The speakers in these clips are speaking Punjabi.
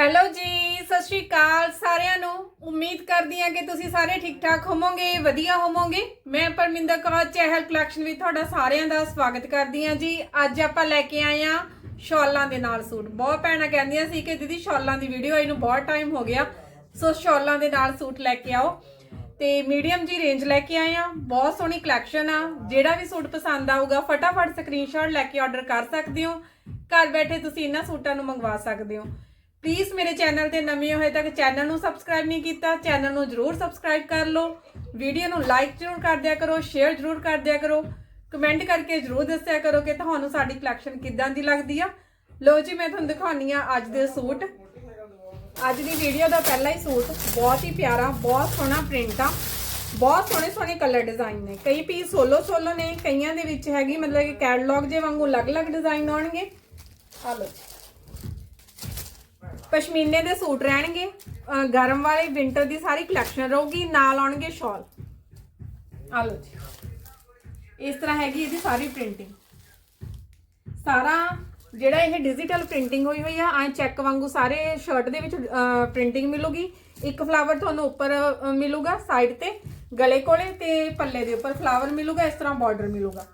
ਹੈਲੋ ਜੀ, ਸਤਿ ਸ਼੍ਰੀ ਅਕਾਲ ਸਾਰਿਆਂ ਨੂੰ। ਉਮੀਦ ਕਰਦੀ ਹਾਂ ਕਿ ਤੁਸੀਂ ਸਾਰੇ ਠੀਕ ਠਾਕ ਹੋਵੋਗੇ, ਵਧੀਆ ਹੋਵੋਗੇ। ਮੈਂ ਪਰਮਿੰਦਰ ਕੌਰ, ਚਹਿਲ ਕਲੈਕਸ਼ਨ ਵਿੱਚ ਤੁਹਾਡਾ ਸਾਰਿਆਂ ਦਾ ਸਵਾਗਤ ਕਰਦੀ ਹਾਂ ਜੀ। ਅੱਜ ਆਪਾਂ ਲੈ ਕੇ ਆਏ ਹਾਂ ਸ਼ਾਲਾਂ ਦੇ ਨਾਲ ਸੂਟ। ਬਹੁਤ ਭੈਣਾਂ ਕਹਿੰਦੀਆਂ ਸੀ ਕਿ ਦੀਦੀ ਸ਼ਾਲਾਂ ਦੀ ਵੀਡੀਓ ਆਈ ਨੂੰ ਬਹੁਤ ਟਾਈਮ ਹੋ ਗਿਆ। ਸੋ ਸ਼ਾਲਾਂ ਦੇ ਨਾਲ ਸੂਟ ਲੈ ਕੇ ਆਓ। ਤੇ ਮੀਡੀਅਮ ਜੀ ਰੇਂਜ ਲੈ ਕੇ ਆਏ ਆ ਬਹੁਤ ਸੋਹਣੀ ਕਲੈਕਸ਼ਨ ਆ। ਜਿਹੜਾ ਵੀ ਸੂਟ ਪਸੰਦ ਆਊਗਾ, ਫਟਾਫਟ ਸਕਰੀਨਸ਼ਾਟ ਲੈ ਕੇ ਆਰਡਰ ਕਰ ਸਕਦੇ ਹੋ। ਘਰ ਬੈਠੇ ਤੁਸੀਂ ਇਹਨਾਂ ਸੂਟਾਂ ਨੂੰ ਮੰਗਵਾ ਸਕਦੇ ਹੋ। ਪਲੀਜ਼ ਮੇਰੇ ਚੈਨਲ ਤੇ ਨਵੇਂ ਹੋਏ ਤੱਕ ਚੈਨਲ ਨੂੰ ਸਬਸਕ੍ਰਾਈਬ ਨਹੀਂ ਕੀਤਾ ਚੈਨਲ ਨੂੰ ਜਰੂਰ ਸਬਸਕ੍ਰਾਈਬ ਕਰ ਲਓ। ਵੀਡੀਓ ਨੂੰ ਲਾਈਕ ਜਰੂਰ ਕਰ ਦਿਆ ਕਰੋ ਸ਼ੇਅਰ ਜਰੂਰ ਕਰ ਦਿਆ ਕਰੋ। ਕਮੈਂਟ ਕਰਕੇ ਜਰੂਰ ਦੱਸਿਆ ਕਰੋ ਕਿ ਤੁਹਾਨੂੰ ਸਾਡੀ ਕਲੈਕਸ਼ਨ ਕਿੱਦਾਂ ਦੀ ਲੱਗਦੀ ਆ। ਲੋ ਜੀ, ਮੈਂ ਤੁਹਾਨੂੰ ਦਿਖਾਉਣੀ ਆ ਅੱਜ ਦੇ ਸੂਟ। ਅੱਜ ਦੀ ਵੀਡੀਓ ਦਾ ਪਹਿਲਾ ਹੀ ਸੂਟ, ਬਹੁਤ ਹੀ ਪਿਆਰਾ, ਬਹੁਤ ਸੋਹਣਾ ਪ੍ਰਿੰਟ ਆ। ਬਹੁਤ ਸੋਹਣੇ ਸੋਹਣੇ ਕਲਰ ਡਿਜ਼ਾਈਨ ਨੇ। ਕਈ ਪੀਸ ਸੋਲੋ ਸੋਲੋ ਨੇ, ਕਈਆਂ ਦੇ ਵਿੱਚ ਹੈਗੀ ਮਤਲਬ ਕਿ ਕੈਟਲੌਗ ਜੇ ਵਾਂਗੂ ਅਲੱਗ-ਅਲੱਗ ਡਿਜ਼ਾਈਨ ਆਉਣਗੇ। ਆ ਲਓ ਜੀ। ਪਸ਼ਮੀਨੇ ਦੇ ਸੂਟ ਰਹਿਣਗੇ ਗਰਮ ਵਾਲੇ ਵਿੰਟਰ ਦੀ ਸਾਰੀ ਕਲੈਕਸ਼ਨ ਰਹੂਗੀ ਨਾਲ ਆਉਣਗੇ ਸ਼ਾਲ ਆ ਲਓ ਜੀ। ਇਸ ਤਰ੍ਹਾਂ ਹੈਗੀ ਇਹਦੀ ਸਾਰੀ ਪ੍ਰਿੰਟਿੰਗ ਸਾਰਾ ਜਿਹੜਾ ਇਹ ਡਿਜੀਟਲ ਪ੍ਰਿੰਟਿੰਗ ਹੋਈ ਹੋਈ ਆ ਐ ਚੈੱਕ ਵਾਂਗੂ ਸਾਰੇ ਸ਼ਰਟ ਦੇ ਵਿੱਚ ਪ੍ਰਿੰਟਿੰਗ ਮਿਲੂਗੀ। ਇੱਕ ਫਲਾਵਰ ਤੁਹਾਨੂੰ ਉੱਪਰ ਅਹ, ਮਿਲੂਗਾ ਸਾਈਡ ਤੇ ਗਲੇ ਕੋਲੇ ਤੇ ਪੱਲੇ ਦੇ ਉੱਪਰ ਫਲਾਵਰ ਮਿਲੂਗਾ ਇਸ ਤਰ੍ਹਾਂ ਬਾਰਡਰ ਮਿਲੂਗਾ।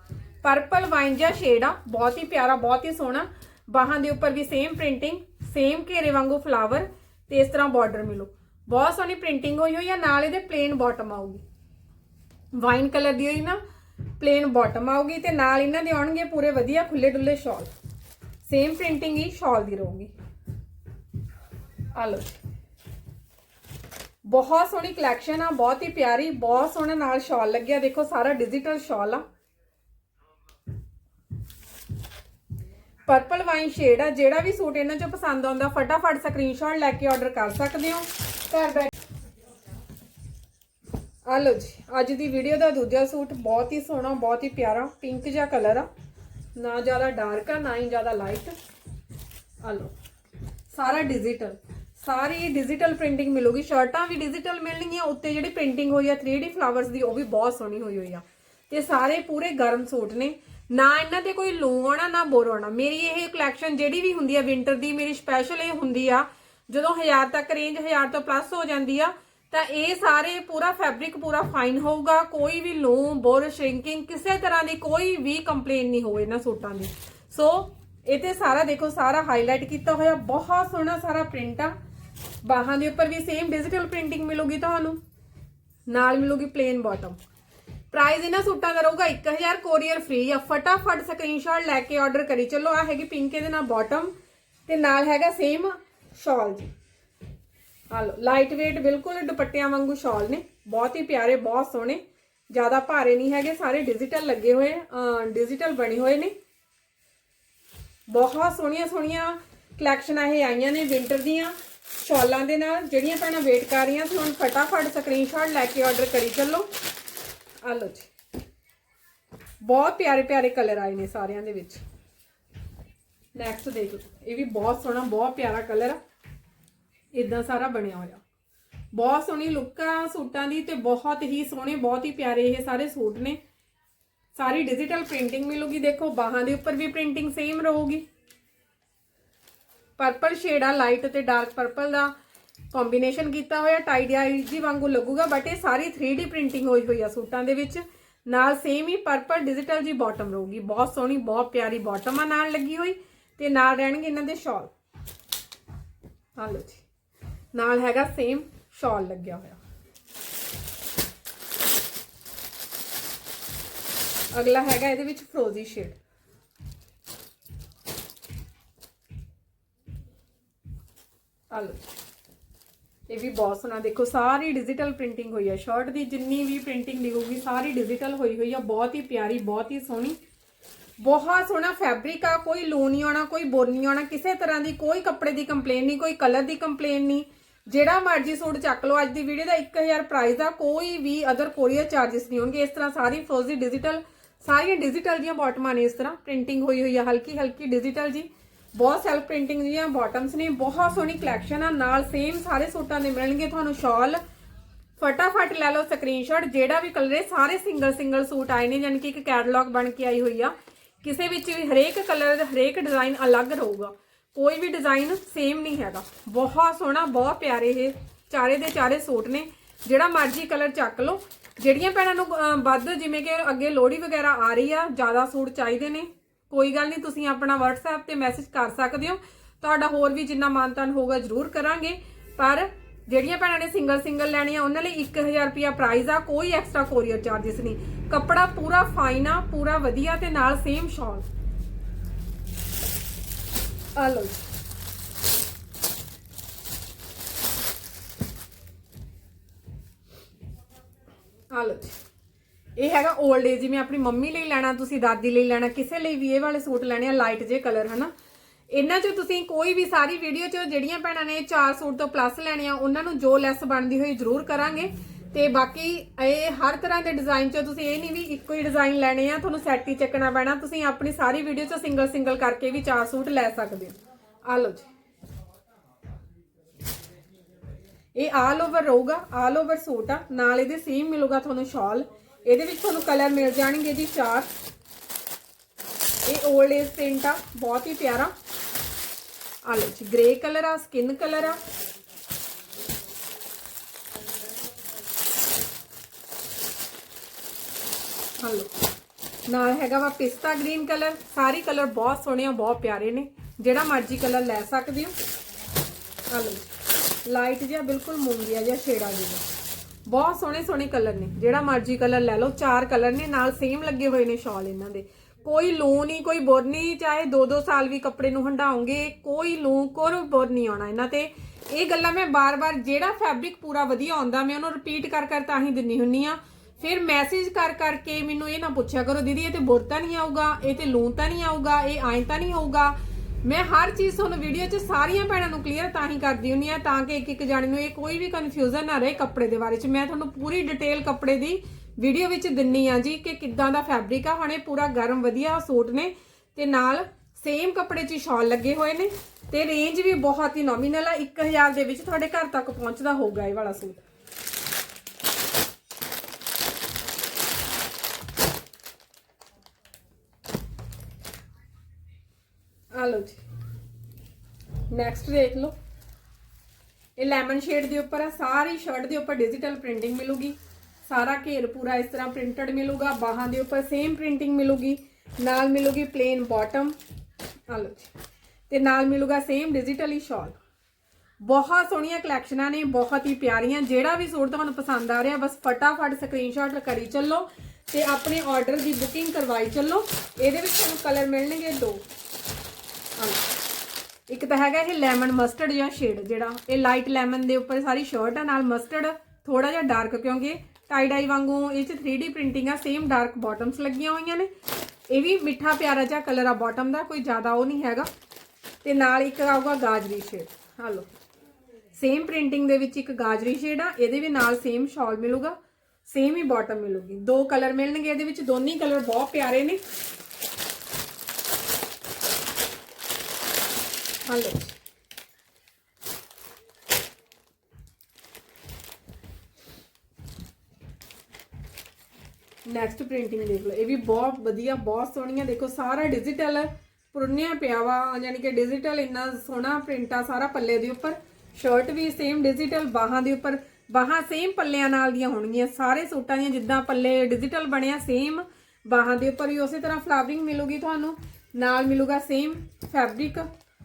ਪਰਪਲ ਵਾਈਨ ਜਿਹਾ ਸ਼ੇਡ ਆ ਬਹੁਤ ਹੀ ਪਿਆਰਾ ਬਹੁਤ ਹੀ ਸੋਹਣਾ। ਬਾਹਾਂ ਦੇ ਉੱਪਰ ਵੀ ਸੇਮ ਪ੍ਰਿੰਟਿੰਗ ਸੇਮ ਘੇਰੇ ਵਾਂਗੂ ਫਲਾਵਰ ਤੇ ਇਸ ਤਰ੍ਹਾਂ ਬਾਰਡਰ ਮਿਲੂ। ਬਹੁਤ ਸੋਹਣੀ ਪ੍ਰਿੰਟਿੰਗ ਹੋਈ ਹੋਈ ਆ, ਨਾਲ ਇਹਦੇ ਪਲੇਨ ਬਾਟਮ ਆਊਗੀ। ਵਾਈਨ ਕਲਰ ਦੀ ਹੋਈ ਨਾ ਪਲੇਨ ਬਾਟਮ ਆਊਗੀ ਤੇ ਨਾਲ ਇਹਨਾਂ ਦੇ ਆਉਣਗੇ ਪੂਰੇ ਵਧੀਆ ਖੁੱਲੇ ਡੁੱਲੇ ਸ਼ਾਲ ਸੇਮ ਪ੍ਰਿੰਟਿੰਗ ਹੀ ਸ਼ਾਲ ਦੀ ਰਹੂਗੀ। ਆ ਲਓ ਬਹੁਤ ਸੋਹਣੀ ਕਲੈਕਸ਼ਨ ਆ, ਬਹੁਤ ਹੀ ਪਿਆਰੀ, ਬਹੁਤ ਸੋਹਣਾ ਨਾਲ ਸ਼ਾਲ ਲੱਗਿਆ। ਦੇਖੋ, ਸਾਰਾ ਡਿਜੀਟਲ ਸ਼ਾਲ ਆ। ਪਰਪਲ ਵਾਈਨ ਸ਼ੇਡ ਆ, ਜਿਹੜਾ ਵੀ ਸੂਟ ਇਹਨਾਂ ਚੋਂ ਪਸੰਦ ਆਉਂਦਾ, ਫਟਾਫਟ ਸਕਰੀਨਸ਼ਾਟ ਲੈ ਕੇ ਆਰਡਰ ਕਰ ਸਕਦੇ ਹੋ। ਘਰ ਬੈਠ ਆ ਲਓ ਜੀ, ਅੱਜ ਦੀ ਵੀਡੀਓ ਦਾ ਦੂਜਾ ਸੂਟ ਬਹੁਤ ਹੀ ਸੋਹਣਾ, ਬਹੁਤ ਹੀ ਪਿਆਰਾ ਪਿੰਕ ਜਿਹਾ ਕਲਰ ਆ। ਨਾ ਜ਼ਿਆਦਾ ਡਾਰਕ ਆ, ਨਾ ਹੀ ਜ਼ਿਆਦਾ ਲਾਈਟ ਆ ਲਓ, ਸਾਰਾ ਡਿਜੀਟਲ ਸਾਰੀ ਡਿਜੀਟਲ ਪ੍ਰਿੰਟਿੰਗ ਮਿਲੂਗੀ। ਸ਼ਰਟਾਂ ਵੀ ਡਿਜੀਟਲ ਮਿਲਣਗੀਆਂ, ਉੱਤੇ ਜਿਹੜੀ ਪ੍ਰਿੰਟਿੰਗ ਹੋਈ ਆ 3D ਫਲਾਵਰਸ ਦੀ, ਉਹ ਵੀ ਬਹੁਤ ਸੋਹਣੀ ਹੋਈ ਹੋਈ ਆ। ਤੇ ਸਾਰੇ ਪੂਰੇ ਗਰਮ ਸੂਟ ਨੇ। ਨਾ ਇਹਨਾਂ ਤੇ ਕੋਈ ਲੂ ਆਉਣਾ ਨਾ ਬੋਰ ਆਉਣਾ ਮੇਰੀ ਇਹ ਕਲੈਕਸ਼ਨ ਜਿਹੜੀ ਵੀ ਹੁੰਦੀ ਆ ਵਿੰਟਰ ਦੀ ਮੇਰੀ ਸਪੈਸ਼ਲ ਇਹ ਹੁੰਦੀ ਆ, ਜਦੋਂ 1000 ਤੱਕ ਰੇਂਜ 1000 ਤੋਂ ਪਲੱਸ ਹੋ ਜਾਂਦੀ ਆ, ਤਾਂ ਇਹ ਸਾਰੇ ਪੂਰਾ ਫੈਬਰਿਕ ਪੂਰਾ ਫਾਈਨ ਹੋਊਗਾ, ਕੋਈ ਵੀ ਲੂ ਬੋਰ ਸ਼ਰਿੰਕਿੰਗ ਕਿਸੇ ਤਰ੍ਹਾਂ ਦੀ ਕੋਈ ਵੀ ਕੰਪਲੇਨ ਨਹੀਂ ਹੋਵੇ ਇਹਨਾਂ ਸੂਟਾਂ ਦੀ। ਸੋ ਇਹ ਤੇ ਸਾਰਾ ਦੇਖੋ, ਸਾਰਾ ਹਾਈਲਾਈਟ ਕੀਤਾ ਹੋਇਆ, ਬਹੁਤ ਸੋਹਣਾ ਸਾਰਾ ਪ੍ਰਿੰਟ ਆ। ਬਾਹਾਂ ਦੇ ਉੱਪਰ ਵੀ ਸੇਮ ਡਿਜੀਟਲ ਪ੍ਰਿੰਟਿੰਗ ਮਿਲੂਗੀ ਤੁਹਾਨੂੰ। ਨਾਲ ਮਿਲੂਗੀ ਪਲੇਨ ਬਾਟਮ ਪ੍ਰਾਈਸ ਇਹਨਾਂ ਸੂਟਾਂ ਦਾ ਰਹੂਗਾ 1000 ਕੋਰੀਅਰ ਫ੍ਰੀ ਆ। ਫਟਾਫਟ ਸਕਰੀਨਸ਼ਾਟ ਲੈ ਕੇ ਆਰਡਰ ਕਰੀ। ਚੱਲੋ ਆ ਹੈਗੀ ਪਿੰਕ ਇਹਦੇ ਨਾਲ ਬਾਟਮ ਤੇ ਨਾਲ ਹੈਗਾ ਸੇਮ ਸ਼ਾਲ ਜੀ। ਆ ਲਓ ਲਾਈਟ weight ਬਿਲਕੁਲ ਦੁਪੱਟਿਆਂ ਵਾਂਗੂ ਸ਼ਾਲ ਨੇ। ਬਹੁਤ ਹੀ ਪਿਆਰੇ, ਬਹੁਤ ਸੋਹਣੇ। ਜ਼ਿਆਦਾ ਭਾਰੇ ਨਹੀਂ ਹੈਗੇ, ਸਾਰੇ ਡਿਜੀਟਲ ਲੱਗੇ ਹੋਏ ਡਿਜੀਟਲ ਬਣੇ ਹੋਏ ਨੇ। ਬਹੁਤ ਸੋਹਣੀਆਂ ਸੋਹਣੀਆਂ ਕਲੈਕਸ਼ਨਾਂ ਇਹ ਆਈਆਂ ਨੇ ਵਿੰਟਰ ਦੀਆਂ ਸ਼ਾਲਾਂ ਦੇ ਨਾਲ। ਜਿਹੜੀਆਂ ਭੈਣਾਂ ਵੇਟ ਕਰ ਰਹੀਆਂ ਸੀ, ਹੁਣ ਫਟਾਫਟ ਸਕਰੀਨਸ਼ਾਟ ਲੈ ਕੇ ਆਰਡਰ ਕਰੀ। ਚੱਲੋ ਆ ਲਓ ਜੀ। ਬਹੁਤ ਪਿਆਰੇ ਪਿਆਰੇ ਕਲਰ ਆਏ ਨੇ ਸਾਰਿਆਂ ਦੇ ਵਿੱਚ। ਨੈਕਸਟ ਦੇਖ ਲਓ ਇਹ ਵੀ ਬਹੁਤ ਸੋਹਣਾ, ਬਹੁਤ ਪਿਆਰਾ ਕਲਰ ਆ। ਇਦਾਂ ਸਾਰਾ ਬਣਿਆ ਹੋਇਆ। ਬਹੁਤ ਸੋਹਣੀ ਲੁੱਕ ਆ ਸੂਟਾਂ ਦੀ ਤੇ ਬਹੁਤ ਹੀ ਸੋਹਣੇ, ਬਹੁਤ ਹੀ ਪਿਆਰੇ ਇਹ ਸਾਰੇ ਸੂਟ ਨੇ। ਸਾਰੀ ਡਿਜੀਟਲ ਪ੍ਰਿੰਟਿੰਗ ਮਿਲੂਗੀ ਦੇਖੋ, ਬਾਹਾਂ ਦੇ ਉੱਪਰ ਵੀ ਪ੍ਰਿੰਟਿੰਗ ਸੇਮ ਰਹੂਗੀ। ਪਰਪਲ ਸ਼ੇਡ ਆ ਲਾਈਟ ਤੇ ਡਾਰਕ ਪਰਪਲ ਦਾ। ਕੰਬੀਨੇਸ਼ਨ ਕੀਤਾ ਹੋਇਆ ਟਾਈ ਡਾਈ ਜੀ ਵਾਂਗੂ ਲੱਗੂਗਾ ਬਟ ਇਹ ਸਾਰੀ 3D ਪ੍ਰਿੰਟਿੰਗ ਹੋਈ ਹੋਈ ਆ ਸੂਟਾਂ ਦੇ ਵਿੱਚ। ਨਾਲ ਸੇਮ ਹੀ ਪਰਪਲ ਡਿਜੀਟਲ ਜੀ ਬਾਟਮ ਰਹੂਗੀ। ਬਹੁਤ ਸੋਹਣੀ, ਬਹੁਤ ਪਿਆਰੀ ਬਾਟਮ ਆ, ਨਾਲ ਲੱਗੀ ਹੋਈ। ਤੇ ਨਾਲ ਰਹਿਣਗੇ ਇਹਨਾਂ ਦੇ ਸ਼ਾਲ ਆ ਲਓ ਜੀ। ਨਾਲ ਹੈਗਾ ਸੇਮ ਸ਼ਾਲ ਲੱਗਿਆ ਹੋਇਆ। ਅਗਲਾ ਹੈਗਾ ਇਹਦੇ ਵਿੱਚ ਫਰੋਜ਼ੀ ਸ਼ੇਡ ਆ ਲਓ ਇਹ ਵੀ ਬਹੁਤ ਸੋਹਣਾ, ਦੇਖੋ ਸਾਰੀ ਡਿਜੀਟਲ ਪ੍ਰਿੰਟਿੰਗ ਹੋਈ ਹੈ ਸ਼ਰਟ ਦੀ ਜਿੰਨੀ ਵੀ ਪ੍ਰਿੰਟਿੰਗ ਲਿਖੂਗੀ ਸਾਰੀ ਡਿਜੀਟਲ ਹੋਈ ਹੋਈ ਆ, ਬਹੁਤ ਹੀ ਪਿਆਰੀ, ਬਹੁਤ ਹੀ ਸੋਹਣੀ। ਬਹੁਤ ਸੋਹਣਾ ਫੈਬਰਿਕ ਆ, ਕੋਈ ਲੂ ਨਹੀਂ ਆਉਣਾ, ਕੋਈ ਬੋਰ ਨਹੀਂ ਆਉਣਾ, ਕਿਸੇ ਤਰ੍ਹਾਂ ਦੀ ਕੋਈ ਕੱਪੜੇ ਦੀ ਕੰਪਲੇਨ ਨਹੀਂ, ਕੋਈ ਕਲਰ ਦੀ ਕੰਪਲੇਨ ਨਹੀਂ। ਜਿਹੜਾ ਮਰਜ਼ੀ ਸੂਟ ਚੱਕ ਲਓ, ਅੱਜ ਦੀ ਵੀਡੀਓ ਦਾ 1000 ਪ੍ਰਾਈਸ ਆ, ਕੋਈ ਵੀ ਅਦਰ ਕੋਰੀਅਰ ਚਾਰजेस ਨਹੀਂ ਹੋਣਗੇ, ਇਸ ਤਰ੍ਹਾਂ ਸਾਰੀ ਫਰੋਜ਼ੀ ਡਿਜੀਟਲ ਸਾਰੀਆਂ ਡਿਜੀਟਲ ਦੀਆਂ ਬਾਟਮਾਂ ਨੇ ਇਸ ਤਰ੍ਹਾਂ ਪ੍ਰਿੰਟਿੰਗ ਹੋਈ ਹੋਈ ਆ ਹਲਕੀ ਹਲਕੀ ਡਿਜੀਟਲ ਜੀ। ਬਹੁਤ ਸੈਲਫ ਪ੍ਰਿੰਟਿੰਗ ਦੀਆਂ ਬਾਟਮਸ ਨੇ, ਬਹੁਤ ਸੋਹਣੀ ਕਲੈਕਸ਼ਨ ਆ। ਨਾਲ ਸੇਮ ਸਾਰੇ ਸੂਟਾਂ ਦੇ ਮਿਲਣਗੇ ਤੁਹਾਨੂੰ ਸ਼ਾਲ ਫਟਾਫਟ ਲੈ ਲਓ ਸਕਰੀਨਸ਼ਾਟ ਜਿਹੜਾ ਵੀ ਕਲਰ ਹੈ, ਸਾਰੇ ਸਿੰਗਲ ਸਿੰਗਲ ਸੂਟ ਆਏ ਨੇ ਯਾਨੀ ਕਿ ਇੱਕ ਕੈਟਲੌਗ ਬਣ ਕੇ ਆਈ ਹੋਈ ਆ। ਕਿਸੇ ਵਿੱਚ ਵੀ ਹਰੇਕ ਕਲਰ ਹਰੇਕ ਡਿਜ਼ਾਈਨ ਅਲੱਗ ਰਹੂਗਾ। ਕੋਈ ਵੀ ਡਿਜ਼ਾਈਨ ਸੇਮ ਨਹੀਂ ਹੈਗਾ। ਬਹੁਤ ਸੋਹਣਾ, ਬਹੁਤ ਪਿਆਰੇ ਇਹ ਚਾਰੇ ਦੇ ਚਾਰੇ ਸੂਟ ਨੇ। ਜਿਹੜਾ ਮਰਜ਼ੀ ਕਲਰ ਚੱਕ ਲਓ। ਜਿਹੜੀਆਂ ਭੈਣਾਂ ਨੂੰ ਵੱਧ ਜਿਵੇਂ ਕਿ ਅੱਗੇ ਲੋਹੜੀ ਵਗੈਰਾ ਆ ਰਹੀ ਆ, ਜ਼ਿਆਦਾ ਸੂਟ ਚਾਹੀਦੇ ਨੇ। ਕੋਈ ਗੱਲ ਨਹੀਂ, ਤੁਸੀਂ ਆਪਣਾ WhatsApp ਤੇ ਮੈਸੇਜ ਕਰ ਸਕਦੇ ਹੋ ਤੁਹਾਡਾ ਹੋਰ ਵੀ ਜਿੰਨਾ ਮਾਨਤਾਨ ਹੋਊਗਾ ਜ਼ਰੂਰ ਕਰਾਂਗੇ ਪਰ ਜਿਹੜੀਆਂ ਭੈਣਾਂ ਨੇ ਸਿੰਗਲ ਸਿੰਗਲ ਲੈਣੀਆਂ, ਉਹਨਾਂ ਲਈ 1000 ਰੁਪਿਆ ਪ੍ਰਾਈਜ਼ ਆ, ਕੋਈ ਐਕਸਟਰਾ ਕੋਰੀਅਰ ਚਾਰजेस ਨਹੀਂ ਕੱਪੜਾ ਪੂਰਾ ਫਾਈਨ ਆ, ਪੂਰਾ ਵਧੀਆ ਤੇ ਨਾਲ ਸੇਮ ਸ਼ਾਲ ਆ ਲਓ ਜੀ। ਆ ਲਓ ਜੀ। ਇਹ ਹੈਗਾ 올ਡ ਏਜ ਜਿਵੇਂ ਆਪਣੀ ਮੰਮੀ ਲਈ ਲੈਣਾ, ਤੁਸੀਂ ਦਾਦੀ ਲਈ ਲੈਣਾ, ਕਿਸੇ ਲਈ ਵੀ ਇਹ ਵਾਲੇ ਸੂਟ ਲੈਣੇ ਆ ਲਾਈਟ ਜੇ ਕਲਰ ਹਨਾ? ਇਹਨਾਂ ਚੋਂ ਤੁਸੀਂ ਕੋਈ ਵੀ ਸਾਰੀ ਵੀਡੀਓ ਚ ਜਿਹੜੀਆਂ ਭੈਣਾਂ ਨੇ ਚਾਰ ਸੂਟ ਤੋਂ ਪਲੱਸ ਲੈਣੇ ਆ, ਉਹਨਾਂ ਨੂੰ ਜੋ ਲੈਸ ਬਣਦੀ ਹੋਈ ਜ਼ਰੂਰ ਕਰਾਂਗੇ। ਤੇ ਬਾਕੀ ਇਹ ਹਰ ਤਰ੍ਹਾਂ ਦੇ ਡਿਜ਼ਾਈਨ ਚੋਂ ਤੁਸੀਂ ਇਹ ਨਹੀਂ ਵੀ ਇੱਕੋ ਹੀ ਡਿਜ਼ਾਈਨ ਲੈਣੇ ਆ, ਤੁਹਾਨੂੰ ਸੈੱਟ ਹੀ ਚੱਕਣਾ ਪੈਣਾ, ਤੁਸੀਂ ਆਪਣੀ ਸਾਰੀ ਵੀਡੀਓ ਚ ਸਿੰਗਲ ਸਿੰਗਲ ਕਰਕੇ ਵੀ ਚਾਰ ਸੂਟ ਲੈ ਸਕਦੇ ਹੋ। ਆ ਲਓ ਜੀ। ਇਹ ਆਲ ਓਵਰ ਰਹੂਗਾ ਆਲ ਓਵਰ ਸੂਟ ਆ, ਨਾਲ ਇਹਦੇ ਸੇਮ ਮਿਲੂਗਾ ਤੁਹਾਨੂੰ ਸ਼ਾਲ ਇਹਦੇ ਵਿੱਚ ਤੁਹਾਨੂੰ ਕਲਰ ਮਿਲ ਜਾਣਗੇ ਜੀ ਚਾਰ। ਇਹ 올ਡ ਏਜ ਪ੍ਰਿੰਟ ਆ, ਬਹੁਤ ਹੀ ਪਿਆਰਾ। ਆ ਲਓ ਜੀ ਗ੍ਰੇ ਕਲਰ ਆ ਸਕਿਨ ਕਲਰ ਆ। ਆ ਨਾਲ ਹੈਗਾ ਵਾ ਪਿਸਤਾ ਗ੍ਰੀਨ ਕਲਰ ਸਾਰੇ ਕਲਰ ਬਹੁਤ ਸੋਹਣੇ ਆ, ਬਹੁਤ ਪਿਆਰੇ ਨੇ। ਜਿਹੜਾ ਮਰਜ਼ੀ ਕਲਰ ਲੈ ਸਕਦੇ ਹੋ। ਆ ਲਾਈਟ ਜਿਹਾ, ਬਿਲਕੁਲ ਮੂੰਗੀਆ ਜਿਹਾ ਛੇੜਾ ਜਿਹਾ ਬਹੁਤ ਸੋਹਣੇ ਸੋਹਣੇ ਕਲਰ ਨੇ, ਜਿਹੜਾ ਮਰਜ਼ੀ ਕਲਰ ਲੈ ਲਓ, ਚਾਰ ਕਲਰ ਨੇ, ਨਾਲ ਸੇਮ ਲੱਗੇ ਹੋਏ ਨੇ ਸ਼ਾਲ ਇਹਨਾਂ ਦੇ। ਕੋਈ ਲੂ ਨਹੀਂ, ਕੋਈ ਬੁਰ ਨਹੀਂ, ਚਾਹੇ 2-2 ਸਾਲ ਵੀ ਕੱਪੜੇ ਨੂੰ ਹੰਡਾਉਂਗੇ ਕੋਈ ਲੂ ਕੋਈ ਬੁਰ ਨਹੀਂ ਆਉਣਾ ਇਹਨਾਂ ਤੇ। ਇਹ ਗੱਲਾਂ ਮੈਂ ਬਾਰ-ਬਾਰ, ਜਿਹੜਾ ਫੈਬਰਿਕ ਪੂਰਾ ਵਧੀਆ ਆਉਂਦਾ, ਮੈਂ ਉਹਨੂੰ ਰਿਪੀਟ ਕਰ ਕਰ ਤਾਂ ਹੀ ਦਿੰਨੀ ਹੁੰਨੀ ਆ ਫਿਰ ਮੈਸੇਜ ਕਰ ਕਰਕੇ ਮੈਨੂੰ ਇਹ ਨਾ ਪੁੱਛਿਆ ਕਰੋ, ਦੀਦੀ, ਇਹ ਤੇ ਬੁਰ ਤਾਂ ਨਹੀਂ ਆਊਗਾ, ਇਹ ਤੇ ਲੂਣ ਤਾਂ ਨਹੀਂ ਆਊਗਾ, ਇਹ ਐਂ ਤਾਂ ਨਹੀਂ ਹੋਊਗਾ ਮੈਂ ਹਰ ਚੀਜ਼ ਤੁਹਾਨੂੰ ਵੀਡੀਓ 'ਚ ਸਾਰੀਆਂ ਭੈਣਾਂ ਨੂੰ ਕਲੀਅਰ ਤਾਂ ਹੀ ਕਰਦੀ ਹੁੰਨੀ ਆ ਤਾਂ ਕਿ ਇੱਕ ਇੱਕ ਜਾਣੀ ਨੂੰ ਇਹ ਕੋਈ ਵੀ ਕਨਫਿਊਜ਼ਨ ਨਾ ਰਹੇ ਕੱਪੜੇ ਦੇ ਬਾਰੇ 'ਚ। ਮੈਂ ਤੁਹਾਨੂੰ ਪੂਰੀ ਡਿਟੇਲ ਕੱਪੜੇ ਦੀ ਵੀਡੀਓ ਵਿੱਚ ਦਿੰਨੀ ਆ ਜੀ ਕਿ ਕਿੱਦਾਂ ਦਾ ਫੈਬਰਿਕ ਆ। ਹੁਣ ਪੂਰਾ ਗਰਮ ਵਧੀਆ ਸੂਟ ਨੇ ਤੇ ਨਾਲ ਸੇਮ ਕੱਪੜੇ 'ਚ ਸ਼ਾਲ ਲੱਗੇ ਹੋਏ ਨੇ ਤੇ ਰੇਂਜ ਵੀ ਬਹੁਤ ਹੀ ਨੋਮੀਨਲ ਆ। 1000 ਦੇ ਵਿੱਚ ਤੁਹਾਡੇ ਘਰ ਤੱਕ ਪਹੁੰਚਦਾ ਹੋਊਗਾ ਇਹ ਵਾਲਾ ਸੂਟ। ਆ ਲਓ ਜੀ। ਨੈਕਸਟ ਦੇਖ ਲਓ। ਇਹ ਲੈਮਨ ਸ਼ੇਡ ਦੇ ਉੱਪਰ ਆ, ਸਾਰੀ ਸ਼ਰਟ ਦੇ ਉੱਪਰ ਡਿਜੀਟਲ ਪ੍ਰਿੰਟਿੰਗ ਮਿਲੂਗੀ। ਸਾਰਾ ਘੇਰ ਪੂਰਾ ਇਸ ਤਰ੍ਹਾਂ ਪ੍ਰਿੰਟਡ ਮਿਲੂਗਾ, ਬਾਹਾਂ ਦੇ ਉੱਪਰ ਸੇਮ ਪ੍ਰਿੰਟਿੰਗ ਮਿਲੂਗੀ, ਨਾਲ ਮਿਲੂਗੀ ਪਲੇਨ ਬਾਟਮ ਆ ਲਓ ਜੀ। ਤੇ ਨਾਲ ਮਿਲੂਗਾ ਸੇਮ ਡਿਜੀਟਲੀ ਹੀ ਸ਼ਾਲ ਬਹੁਤ ਸੋਹਣੀਆਂ ਕਲੈਕਸ਼ਨਾਂ ਨੇ, ਬਹੁਤ ਹੀ ਪਿਆਰੀਆਂ। ਜਿਹੜਾ ਵੀ ਸੂਟ ਤੁਹਾਨੂੰ ਪਸੰਦ ਆ ਰਿਹਾ, ਬਸ ਫਟਾਫਟ ਸਕਰੀਨਸ਼ਾਟ ਕਰੀ ਚੱਲੋ ਤੇ ਆਪਣੇ ਆਰਡਰ ਦੀ ਬੁਕਿੰਗ ਕਰਵਾਈ ਚੱਲੋ। ਇਹਦੇ ਵਿੱਚ ਤੁਹਾਨੂੰ ਕਲਰ ਮਿਲਣਗੇ ਦੋ। ਇੱਕ ਤਾਂ ਹੈਗਾ ਇਹ ਲੈਮਨ ਮਸਟਰਡ ਜਾਂ ਸ਼ੇਡ ਜਿਹੜਾ, ਇਹ ਲਾਈਟ ਲੈਮਨ ਦੇ ਉੱਪਰ ਸਾਰੀ ਸ਼ਰਟ ਆ, ਨਾਲ ਮਸਟਰਡ ਥੋੜਾ ਜਿਹਾ ਡਾਰਕ ਕਿਉਂਕਿ ਟਾਈ ਡਾਈ ਵਾਂਗੂ ਇਹ ਚ 3D ਪ੍ਰਿੰਟਿੰਗ ਆ ਸੇਮ ਡਾਰਕ ਬਾਟਮਸ ਲੱਗੀਆਂ ਹੋਈਆਂ ਨੇ। ਇਹ ਵੀ ਮਿੱਠਾ ਪਿਆਰਾ ਜਿਹਾ ਕਲਰ ਆ ਬਾਟਮ ਦਾ, ਕੋਈ ਜ਼ਿਆਦਾ ਉਹ ਨਹੀਂ ਹੈਗਾ। ਤੇ ਨਾਲ ਇੱਕ ਆਊਗਾ ਗਾਜਰੀ ਸ਼ੇਡ ਆ ਲਓ। ਸੇਮ ਪ੍ਰਿੰਟਿੰਗ ਦੇ ਵਿੱਚ ਇੱਕ ਗਾਜਰੀ ਸ਼ੇਡ ਆ, ਇਹਦੇ ਵੀ ਨਾਲ ਸੇਮ ਸ਼ਾਲ ਮਿਲੂਗਾ ਸੇਮ ਹੀ ਬਾਟਮ ਮਿਲੂਗੀ। ਦੋ ਕਲਰ ਮਿਲਣਗੇ ਇਹਦੇ ਵਿੱਚ, ਦੋਨੇ ਕਲਰ ਬਹੁਤ ਪਿਆਰੇ ਨੇ। ਹਲੋ ਨੈਕਸਟ ਪ੍ਰਿੰਟਿੰਗ ਦੇਖ ਲਓ। ਇਹ ਵੀ ਬਹੁਤ ਵਧੀਆ, ਬਹੁਤ ਸੋਹਣੀਆਂ। ਦੇਖੋ, ਸਾਰਾ ਡਿਜੀਟਲ ਪੁਰਨਿਆ ਪਿਆ ਵਾ। ਯਾਨੀ ਕਿ ਡਿਜੀਟਲ ਇੰਨਾ ਸੋਹਣਾ ਪ੍ਰਿੰਟ ਆ ਸਾਰਾ ਪੱਲੇ ਦੇ ਉੱਪਰ। ਸ਼ਰਟ ਵੀ ਸੇਮ ਡਿਜੀਟਲ ਬਾਹਾਂ ਦੇ ਉੱਪਰ। ਬਾਹਾਂ ਸੇਮ ਪੱਲਿਆਂ ਨਾਲ ਦੀਆਂ ਹੋਣਗੀਆਂ। ਸਾਰੇ ਸੂਟਾਂ ਦੀਆਂ ਜਿੱਦਾਂ ਪੱਲੇ ਡਿਜੀਟਲ ਬਣਿਆ ਸੇਮ ਬਾਹਾਂ ਦੇ ਉੱਪਰ ਵੀ ਉਸੇ ਤਰ੍ਹਾਂ ਫਲਾਵਰਿੰਗ ਮਿਲੂਗੀ ਤੁਹਾਨੂੰ। ਨਾਲ ਮਿਲੂਗਾ ਸੇਮ ਫੈਬਰਿਕ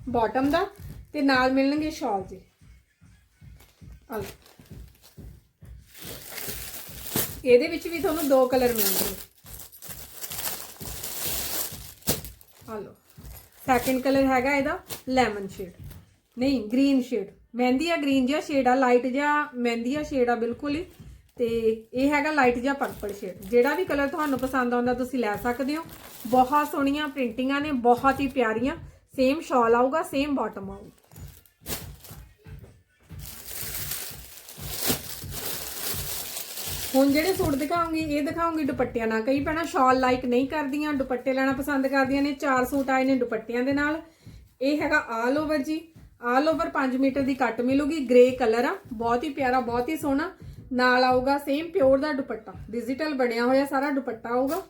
ਬਾਟਮ ਦਾ ਤੇ ਨਾਲ ਮਿਲਣਗੇ ਸ਼ਾਲ ਜੀ। ਆ ਇਹਦੇ ਵਿੱਚ ਵੀ ਤੁਹਾਨੂੰ ਦੋ ਕਲਰ ਮਿਲਣਗੇ। ਆ ਲਓ। ਸੈਕਿੰਡ ਕਲਰ ਹੈਗਾ ਇਹਦਾ ਲੈਮਨ ਸ਼ੇਡ ਨਹੀਂ ਗ੍ਰੀਨ ਸ਼ੇਡ ਮਹਿੰਦੀ ਆ ਗ੍ਰੀਨ ਜਿਹਾ ਸ਼ੇਡ ਆ ਲਾਈਟ ਜਿਹਾ, ਮਹਿੰਦੀ ਆ ਸ਼ੇਡ ਆ, ਬਿਲਕੁਲ ਹੀ। ਤੇ ਇਹ ਹੈਗਾ ਲਾਈਟ ਜਿਹਾ ਪਰਪਲ ਸ਼ੇਡ ਜਿਹੜਾ ਵੀ ਕਲਰ ਤੁਹਾਨੂੰ ਪਸੰਦ ਆਉਂਦਾ ਤੁਸੀਂ ਲੈ ਸਕਦੇ ਹੋ। ਬਹੁਤ ਸੋਹਣੀਆਂ ਪ੍ਰਿੰਟਿੰਗਾਂ ਨੇ, ਬਹੁਤ ਹੀ ਪਿਆਰੀਆਂ। ਸੇਮ ਸ਼ਾਲ ਆਊਗਾ ਸੇਮ ਬਾਟਮ ਆਊਗਾ ਹੁਣ ਜਿਹੜੇ ਸੂਟ ਦਿਖਾਉਂਗੀ, ਇਹ ਦਿਖਾਉਂਗੀ ਦੁਪੱਟਿਆਂ ਨਾਲ। ਕਈ ਭੈਣਾਂ ਸ਼ਾਲ ਲਾਈਕ ਨਹੀਂ ਕਰਦੀਆਂ, ਦੁਪੱਟੇ ਲੈਣਾ ਪਸੰਦ ਕਰਦੀਆਂ ਨੇ, ਚਾਰ ਸੂਟ ਆਏ ਨੇ ਦੁਪੱਟਿਆਂ ਦੇ ਨਾਲ। ਇਹ ਹੈਗਾ ਆਲ ਓਵਰ ਜੀ। ਆਲ ਓਵਰ 5 ਮੀਟਰ ਦੀ ਕੱਟ ਮਿਲੂਗੀ ਗ੍ਰੇ ਕਲਰ ਆ। ਬਹੁਤ ਹੀ ਪਿਆਰਾ, ਬਹੁਤ ਹੀ ਸੋਹਣਾ। ਨਾਲ ਆਊਗਾ ਸੇਮ ਪਿਓਰ ਦਾ ਦੁਪੱਟਾ। ਡਿਜੀਟਲ ਬਣਿਆ ਹੋਇਆ ਸਾਰਾ ਦੁਪੱਟਾ ਆਊਗਾ।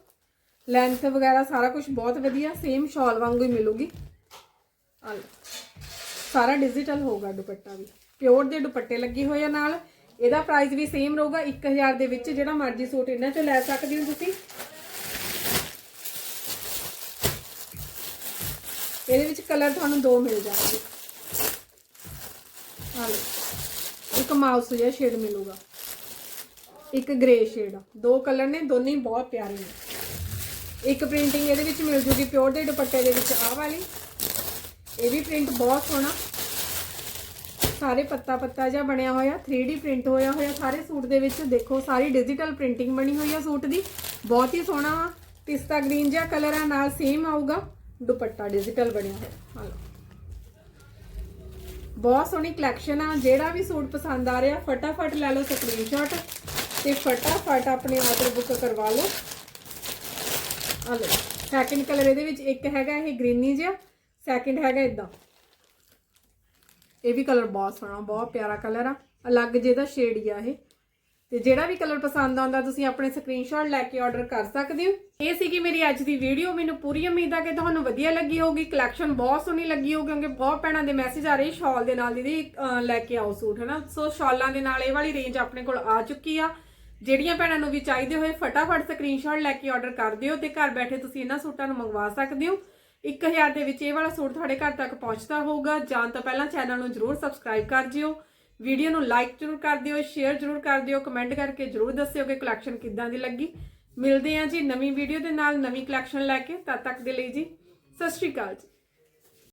ਲੈਂਥ ਵਗੈਰਾ ਸਾਰਾ ਕੁਝ ਬਹੁਤ ਵਧੀਆ ਸੇਮ ਸ਼ਾਲ ਵਾਂਗੂ ਹੀ ਮਿਲੂਗੀ। ਆ ਲਓ ਸਾਰਾ ਡਿਜੀਟਲ ਹੋਊਗਾ ਦੁਪੱਟਾ ਵੀ। ਪਿਓਰ ਦੇ ਦੁਪੱਟੇ ਲੱਗੇ ਹੋਏ ਆ ਨਾਲ। ਇਹਦਾ ਪ੍ਰਾਈਸ ਵੀ ਸੇਮ ਰਹੂਗਾ 1000 ਦੇ ਵਿੱਚ, ਜਿਹੜਾ ਮਰਜ਼ੀ ਸੂਟ ਇਹਨਾਂ ਚੋਂ ਲੈ ਸਕਦੇ ਹੋ ਤੁਸੀਂ। ਇਹਦੇ ਵਿੱਚ ਕਲਰ ਤੁਹਾਨੂੰ ਦੋ ਮਿਲ ਜਾਣਗੇ। ਆ ਲਓ ਇੱਕ ਮਾਊਸ ਜਿਹਾ ਸ਼ੇਡ ਮਿਲੂਗਾ। ਇੱਕ ਗ੍ਰੇ ਸ਼ੇਡ ਦੋ ਕਲਰ ਨੇ, ਦੋਨੇ ਬਹੁਤ ਪਿਆਰੇ ਨੇ। ਇੱਕ ਪ੍ਰਿੰਟਿੰਗ ਇਹਦੇ ਵਿੱਚ ਮਿਲ ਜੂਗੀ ਪਿਓਰ ਦੇ ਦੁਪੱਟੇ ਦੇ ਵਿੱਚ ਆਹ ਵਾਲੀ। ਇਹ ਵੀ ਪ੍ਰਿੰਟ ਬਹੁਤ ਸੋਹਣਾ। ਸਾਰੇ ਪੱਤਾ ਪੱਤਾ ਜਿਹਾ ਬਣਿਆ ਹੋਇਆ 3D ਪ੍ਰਿੰਟ ਹੋਇਆ ਹੋਇਆ, ਸਾਰੇ ਸੂਟ ਦੇ ਵਿੱਚ ਦੇਖੋ, ਸਾਰੀ ਡਿਜੀਟਲ ਪ੍ਰਿੰਟਿੰਗ ਬਣੀ ਹੋਈ ਆ ਸੂਟ ਦੀ। ਬਹੁਤ ਹੀ ਸੋਹਣਾ ਵਾ ਪਿਸਤਾ ਗ੍ਰੀਨ ਜਿਹਾ ਕਲਰ ਆ, ਨਾਲ ਸੇਮ ਆਊਗਾ, ਦੁਪੱਟਾ ਡਿਜੀਟਲ ਬਣਿਆ ਹੋਇਆ। ਆ ਬਹੁਤ ਸੋਹਣੀ ਕਲੈਕਸ਼ਨ ਆ, ਜਿਹੜਾ ਵੀ ਸੂਟ ਪਸੰਦ ਆ ਰਿਹਾ, ਫਟਾਫਟ ਲੈ ਲਓ ਸਕਰੀਨਸ਼ਾਟ ਤੇ ਫਟਾਫਟ ਆਪਣੇ ਆਰਡਰ ਬੁੱਕ ਕਰਵਾ ਲਓ। ਹਾਲੋ ਸੈਕਿੰਡ ਕਲਰ ਇਹਦੇ ਵਿੱਚ ਇੱਕ ਹੈਗਾ ਇਹ ਗ੍ਰੀਨੀ ਜਿਹਾ ਸੈਕਿੰਡ ਹੈਗਾ ਇਦਾਂ ਇਹ ਵੀ ਕਲਰ ਬਹੁਤ ਸੋਹਣਾ, ਬਹੁਤ ਪਿਆਰਾ ਕਲਰ ਆ। ਅਲੱਗ ਜਿਹਦਾ ਸ਼ੇਡ ਹੀ ਆ ਇਹ। ਤੇ ਜਿਹੜਾ ਵੀ ਕਲਰ ਪਸੰਦ ਆਉਂਦਾ, ਤੁਸੀਂ ਆਪਣੇ ਸਕਰੀਨਸ਼ਾਟ ਲੈ ਕੇ ਆਰਡਰ ਕਰ ਸਕਦੇ ਹੋ। ਇਹ ਸੀਗੀ ਮੇਰੀ ਅੱਜ ਦੀ ਵੀਡੀਓ ਮੈਨੂੰ ਪੂਰੀ ਉਮੀਦ ਆ ਕਿ ਤੁਹਾਨੂੰ ਵਧੀਆ ਲੱਗੀ ਹੋਊਗੀ। ਕਲੈਕਸ਼ਨ ਬਹੁਤ ਸੋਹਣੀ ਲੱਗੀ ਹੋਊਗੀ, ਕਿਉਂਕਿ ਬਹੁਤ ਭੈਣਾਂ ਦੇ ਮੈਸੇਜ ਆ ਰਹੇ। ਸ਼ਾਲ ਦੇ ਨਾਲ ਦੀਦੀ ਲੈ ਕੇ ਆਓ ਸੂਟ, ਹਨਾ? ਸੋ ਸ਼ਾਲਾਂ ਦੇ ਨਾਲ ਇਹ ਵਾਲੀ ਰੇਂਜ ਆਪਣੇ ਕੋਲ ਆ ਚੁੱਕੀ ਆ। ਜਿਹੜੀਆਂ ਭੈਣਾਂ ਨੂੰ ਵੀ ਚਾਹੀਦੇ ਹੋਏ, ਫਟਾਫਟ ਸਕਰੀਨਸ਼ਾਟ ਲੈ ਕੇ ਆਰਡਰ ਕਰ ਦਿਓ ਤੇ ਘਰ ਬੈਠੇ ਤੁਸੀਂ ਇਹਨਾਂ ਸੂਟਾਂ ਨੂੰ ਮੰਗਵਾ ਸਕਦੇ ਹੋ। 1000 ਦੇ ਵਿੱਚ ਇਹ ਵਾਲਾ ਸੂਟ ਤੁਹਾਡੇ ਘਰ ਤੱਕ ਪਹੁੰਚਦਾ ਹੋਊਗਾ। ਜਾਣ ਤੋਂ ਪਹਿਲਾਂ ਚੈਨਲ ਨੂੰ ਜਰੂਰ ਸਬਸਕ੍ਰਾਈਬ ਕਰ ਜਿਓ ਵੀਡੀਓ ਨੂੰ ਲਾਈਕ ਜਰੂਰ ਕਰ ਦਿਓ ਸ਼ੇਅਰ ਜਰੂਰ ਕਰ ਦਿਓ ਕਮੈਂਟ ਕਰਕੇ ਜਰੂਰ ਦੱਸਿਓ ਕਿ ਕਲੈਕਸ਼ਨ ਕਿੱਦਾਂ ਦੀ ਲੱਗੀ। ਮਿਲਦੇ ਹਾਂ ਜੀ ਨਵੀਂ ਵੀਡੀਓ ਦੇ ਨਾਲ ਨਵੀਂ ਕਲੈਕਸ਼ਨ ਲੈ ਕੇ। ਤਦ ਤੱਕ ਦੇ ਲਈ ਜੀ, ਸਤਿ ਸ਼੍ਰੀ ਅਕਾਲ ਜੀ।